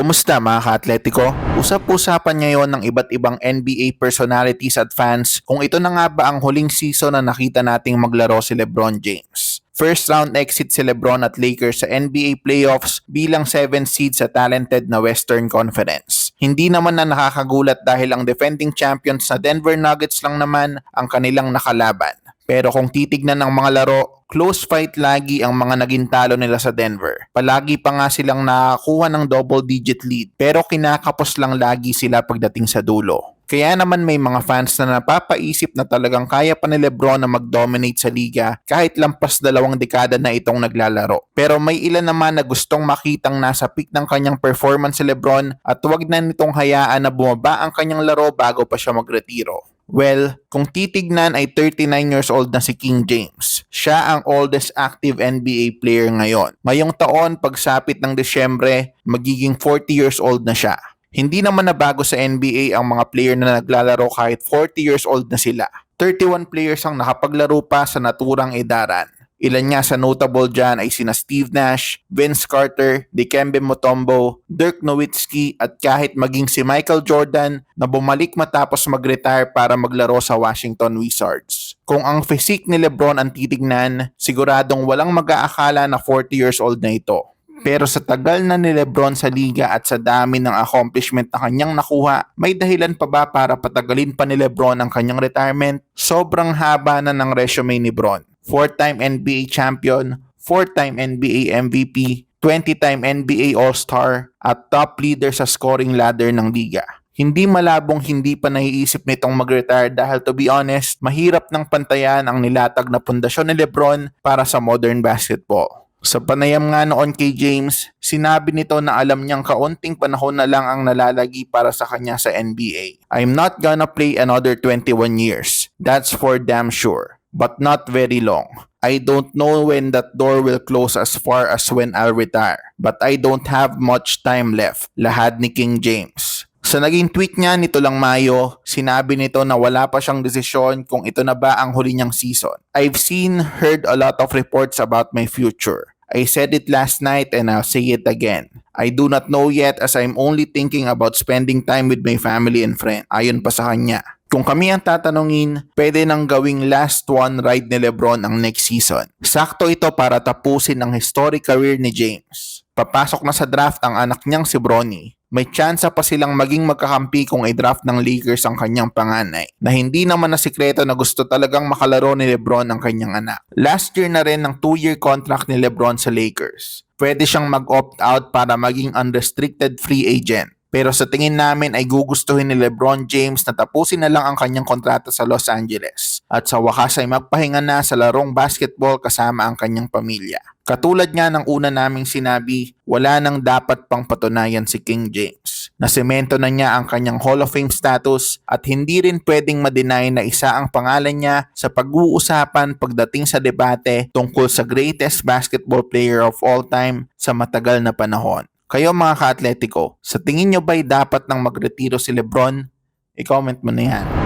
Kumusta mga ka-atletiko? Usap-usapan ngayon ng iba't ibang NBA personalities at fans kung ito na nga ba ang huling season na nakita nating maglaro si LeBron James. First round exit si LeBron at Lakers sa NBA playoffs bilang 7 seed sa talented na Western Conference. Hindi naman na nakakagulat dahil ang defending champions na Denver Nuggets lang naman ang kanilang nakalaban. Pero kung titignan ng mga laro, close fight lagi ang mga naging talo nila sa Denver. Palagi pa nga silang nakakuha ng double digit lead pero kinakapos lang lagi sila pagdating sa dulo. Kaya naman may mga fans na napapaisip na talagang kaya pa ni Lebron na mag-dominate sa liga kahit lampas dalawang dekada na itong naglalaro. Pero may ilan naman na gustong makitang nasa peak ng kanyang performance si Lebron at huwag na nitong hayaan na bumaba ang kanyang laro bago pa siya magretiro. Well, kung titignan ay 39 years old na si King James. Siya ang oldest active NBA player ngayon. Ngayong taon, pagsapit ng Desyembre, magiging 40 years old na siya. Hindi naman na bago sa NBA ang mga player na naglalaro kahit 40 years old na sila. 31 players ang nakapaglaro pa sa naturang edaran. Ilan nga sa notable dyan ay sina Steve Nash, Vince Carter, Dikembe Mutombo, Dirk Nowitzki at kahit maging si Michael Jordan na bumalik matapos mag-retire para maglaro sa Washington Wizards. Kung ang physique ni Lebron ang titignan, siguradong walang mag-aakala na 40 years old na ito. Pero sa tagal na ni Lebron sa liga at sa dami ng accomplishment na kanyang nakuha, may dahilan pa ba para patagalin pa ni Lebron ang kanyang retirement? Sobrang haba na ng resume ni Bron. Four-time NBA champion, four-time NBA MVP, 20-time NBA All-Star, at top leader sa scoring ladder ng liga. Hindi malabong hindi pa naiisip nitong mag-retire dahil to be honest, mahirap ng pantayan ang nilatag na pundasyon ni Lebron para sa modern basketball. Sa panayam nga noon kay James, sinabi nito na alam niyang kaunting panahon na lang ang nalalagi para sa kanya sa NBA. I'm not gonna play another 21 years. That's for damn sure. But not very long. I don't know when that door will close as far as when I'll retire. But I don't have much time left. Lahad ni King James. Sa naging tweet niya nito lang Mayo, sinabi nito na wala pa siyang desisyon kung ito na ba ang huli niyang season. I've seen, heard a lot of reports about my future. I said it last night and I'll say it again. I do not know yet as I'm only thinking about spending time with my family and friends. Ayon pa sa kanya. Kung kami ang tatanungin, pwede nang gawing last one ride ni Lebron ang next season. Sakto ito para tapusin ang historic career ni James. Papasok na sa draft ang anak niyang si Bronny. May tsansa pa silang maging magkakampi kung i-draft ng Lakers ang kanyang panganay na hindi naman na sikreto na gusto talagang makalaro ni Lebron ang kanyang anak. Last year na rin ng 2-year contract ni Lebron sa Lakers. Pwede siyang mag-opt out para maging unrestricted free agent. Pero sa tingin namin ay gugustuhin ni LeBron James na tapusin na lang ang kanyang kontrata sa Los Angeles at sa wakas ay magpahinga na sa larong basketball kasama ang kanyang pamilya. Katulad nga ng una naming sinabi, wala nang dapat pang patunayan si King James. Nasemento na niya ang kanyang Hall of Fame status at hindi rin pwedeng ma-deny na isa ang pangalan niya sa pag-uusapan pagdating sa debate tungkol sa greatest basketball player of all time sa matagal na panahon. Kayo mga ka-atletiko, sa tingin nyo ba'y dapat nang magretiro si Lebron? I-comment mo na yan.